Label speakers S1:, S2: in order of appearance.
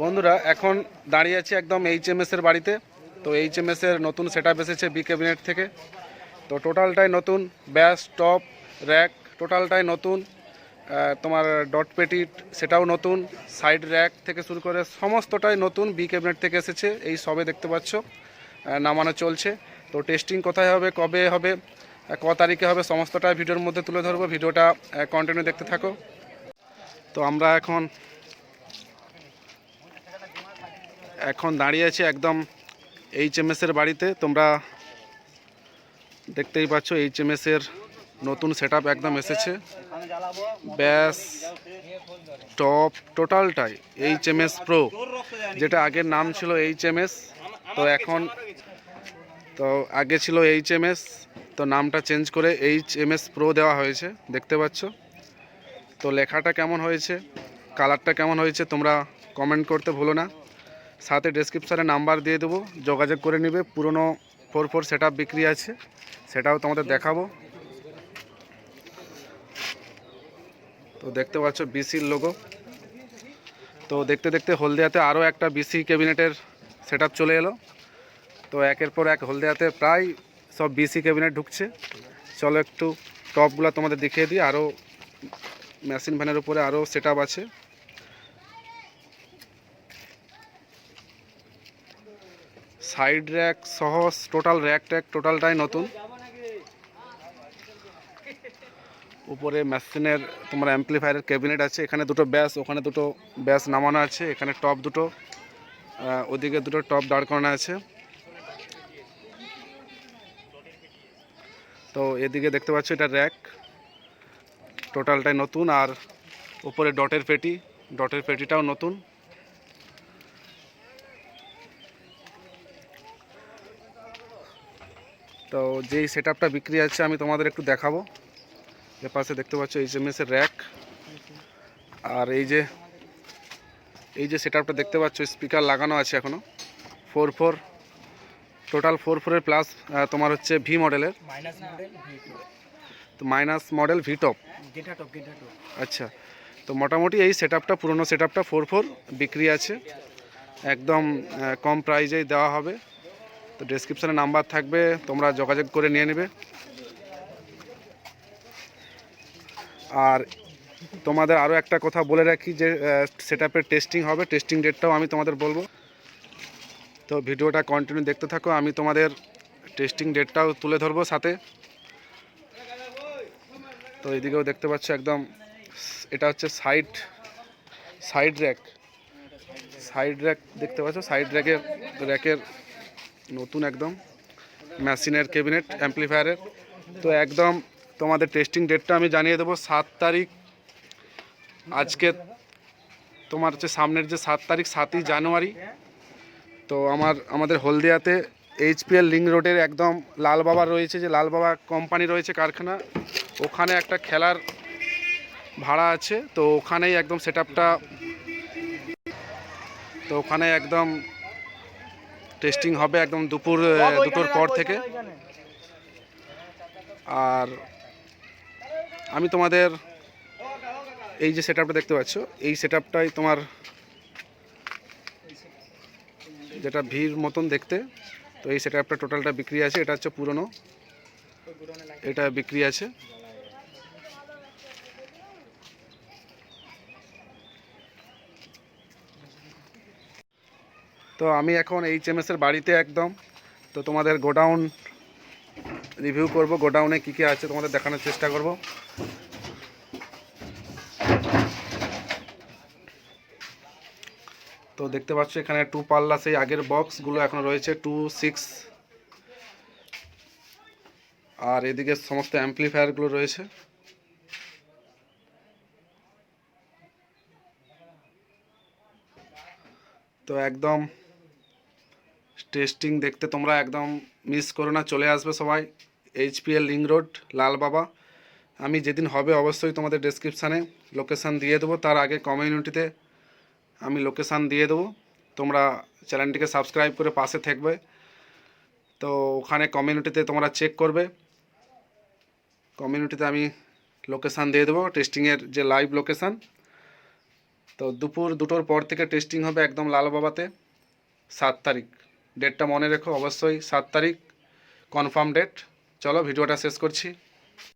S1: বন্ধুরা, এখন দাঁড়িয়ে আছি একদম এইচ এম এর বাড়িতে। তো এইচ এম এর নতুন সেট আপ এসেছে বি ক্যাবিনেট থেকে। তো টোটালটাই নতুন, ব্যাস টপ র্যাক টোটালটাই নতুন। তোমার ডট পেটি সেটাও নতুন। সাইড র্যাক থেকে শুরু করে সমস্তটাই নতুন বি ক্যাবিনেট থেকে এসেছে, এই সবে দেখতে পাচ্ছ। নামানো চলছে। তো টেস্টিং কোথায় হবে, কবে হবে ক তারিখে হবে, সমস্তটাই ভিডিওর মধ্যে তুলে ধরবো। ভিডিওটা কন্টিনিউ দেখতে থাকো। তো আমরা এখন এখন দাঁড়িয়ে আছি একদম এইচ এম এর বাড়িতে। তোমরা দেখতেই পাচ্ছ এইচ এম এর নতুন সেট একদম এসেছে। ব্যাস টপ টোটালটাই এইচ এম এস প্রো যেটা আগের নাম ছিল এইচ এম এস তো এখন, তো আগে ছিল এইচ এম এস তো নামটা চেঞ্জ করে এইচ এম এস প্রো দেওয়া হয়েছে, দেখতে পাচ্ছ। তো লেখাটা কেমন হয়েছে কালারটা কেমন হয়েছে, তোমরা কমেন্ট করতে ভুলো না। সাথে ডেসক্রিপশানে নাম্বার দিয়ে দেবো, যোগাযোগ করে নেবে, পুরনো ফোর ফোর সেট বিক্রি আছে, সেটাও তোমাদের দেখাবো। তো দেখতে পাচ্ছ বিসির লোগো তো দেখতে দেখতে হলদিয়াতে আরও একটা বিসি ক্যাবিনেটের সেট চলে এলো। তো একের পর এক হলদিয়াতে প্রায় সব বিসি ক্যাবিনেট ঢুকছে। চলো একটু টপগুলো তোমাদের দেখিয়ে দিই। আরও মেশিন ভ্যানের উপরে আরও সেট আছে। সাইড র্যাক সহ টোটাল র্যাক ট্যাক টোটালটাই নতুন। উপরে মেশিনের তোমার অ্যাম্পলিফায়ারের ক্যাবিনেট আছে, এখানে দুটো ব্যাস, ওখানে দুটো ব্যাস নামানো আছে, এখানে টপ দুটো ওদিকে দুটো টপ দাঁড় করানো আছে। তো এদিকে দেখতে পাচ্ছ এটা র্যাক টোটালটাই নতুন, আর উপরে ডটের পেটি ডটের পেটিটাও নতুন। তো যেই সেট বিক্রি আছে আমি তোমাদের একটু দেখাবো। এর পাশে দেখতে পাচ্ছ এইচ এম এর র্যাক আর এই যে এই যে সেট দেখতে পাচ্ছ স্পিকার লাগানো আছে এখনও। ফোর ফোর টোটাল ফোর ফোরের প্লাস তোমার হচ্ছে ভি মডেলের তো মাইনাস মডেল ভি টপ আচ্ছা তো মোটামুটি এই সেট আপটা পুরোনো সেট আপটা ফোর ফোর বিক্রি আছে। একদম কম প্রাইজেই দেওয়া হবে। তো ডেসক্রিপশানে নাম্বার থাকবে, তোমরা যোগাযোগ করে নিয়ে নেবে। আর তোমাদের আরও একটা কথা বলে রাখি যে সেট টেস্টিং হবে টেস্টিং ডেটটাও আমি তোমাদের বলব। তো ভিডিওটা কন্টিনিউ দেখতে থাকো, আমি তোমাদের টেস্টিং ডেটটাও তুলে ধরবো সাথে। তো এদিকেও দেখতে পাচ্ছ একদম, এটা হচ্ছে side side rack side rack দেখতে পাচ্ছ সাইড র্যাকের র্যাকের নতুন একদম। মেশিনের ক্যাবিনেট অ্যাম্পলিফায়ারের তো একদম তোমাদের টেস্টিং ডেটটা আমি জানিয়ে দেবো সাত তারিখ। আজকে তোমার হচ্ছে সামনের যে সাত তারিখ, সাতই জানুয়ারি। তো আমার, আমাদের হলদিয়াতে এইচপিএল লিঙ্ক রোডের একদম লাল বাবা রয়েছে, যে লাল বাবা কোম্পানি রয়েছে কারখানা। ওখানে একটা খেলার ভাড়া আছে, তো ওখানেই একদম সেট তো ওখানে একদম টেস্টিং হবে একদম দুপুর দুটোর পর থেকে। আর আমি তোমাদের এই যে সেট দেখতে পাচ্ছ এই সেট তোমার যেটা ভিড় মতন দেখতে। তো এই সেট টোটালটা বিক্রি আছে এটা হচ্ছে পুরনো। এটা বিক্রি আছে। তো আমি এখন এইচ এম এর বাড়িতে একদম। তো তোমাদের গোডাউন রিভিউ করব, গোডাউনে কী কী আছে তোমাদের দেখানোর চেষ্টা করব। তো দেখতে পাচ্ছ এখানে টু পাল্লা সেই আগের বক্সগুলো এখন রয়েছে টু সিক্স আর এদিকে সমস্ত অ্যাম্পলিফায়ারগুলো রয়েছে। তো একদম টেস্টিং দেখতে তোমরা একদম মিস করো না, চলে আসবে সবাই। এইচপিএল লিং রোড লাল বাবা। আমি যেদিন হবে অবশ্যই তোমাদের ডেসক্রিপশানে লোকেশান দিয়ে দেবো। তার আগে কমিউনিটিতে আমি লোকেশান দিয়ে দেবো। তোমরা চ্যানেলটিকে সাবস্ক্রাইব করে পাশে থাকবে। তো ওখানে কমিউনিটিতে তোমরা চেক করবে। কমিউনিটিতে আমি লোকেশান দিয়ে দেবো টেস্টিংয়ের যে লাইভ লোকেশান তো দুপুর দুটোর পর থেকে টেস্টিং হবে একদম লালবাবাতে সাত তারিখ। ডেটটা মনে রেখো অবশ্যই সাত তারিখ কনফার্ম ডেট চলো ভিডিওটা শেষ করছি।